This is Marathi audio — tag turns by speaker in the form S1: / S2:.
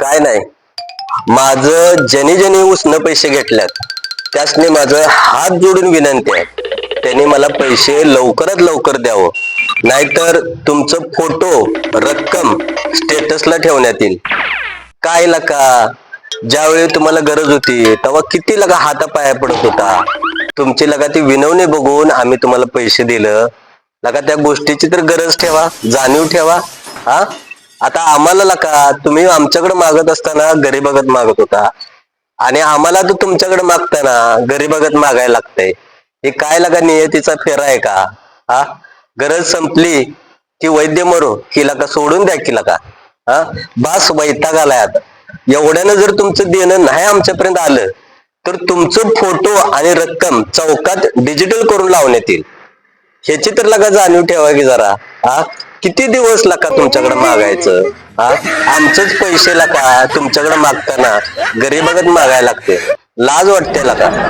S1: काय नाही. माझं ज्याने ज्याने उसनं पैसे घेतल्यात त्यासने माझं हात जोडून विनंती आहे. त्यांनी मला पैसे लवकरात लवकर द्यावं. नाहीतर तुमचं फोटो रक्कम स्टेटसला ठेवण्यात येईल. काय लका? ज्यावेळी तुम्हाला गरज होती तेव्हा किती लगा हातापाया पडत होता? तुमची लगा ती विनवणी बघून आम्ही तुम्हाला पैसे दिलं. लगा त्या गोष्टीची तर गरज ठेवा जाणीव ठेवा हा? आता आम्हाला लका तुम्ही आमच्याकडे मागत असताना गरीबागत मागत होता. आणि आम्हाला तर तुमच्याकडे मागताना गरीबागत मागायला लागतंय. हे काय लगा नियतीचा फेरा आहे का? हा? गरज संपली की वैद्य मरो की लका सोडून द्या की लका. हा? बास वैताग आलाय. आता एवढ्यानं जर तुमचं देणं नाही आमच्यापर्यंत आलं तर तुमचं फोटो आणि रक्कम चौकात डिजिटल करून लावण्यात येईल. ह्याची तर लगा जाणीव ठेवा की जरा. हा? किती दिवस लका तुमच्याकडे मागायचं? हा? आमचेच पैसे लका तुमच्याकडे मागताना. गरीबागत मागायला लागते. लाज वाटते लका.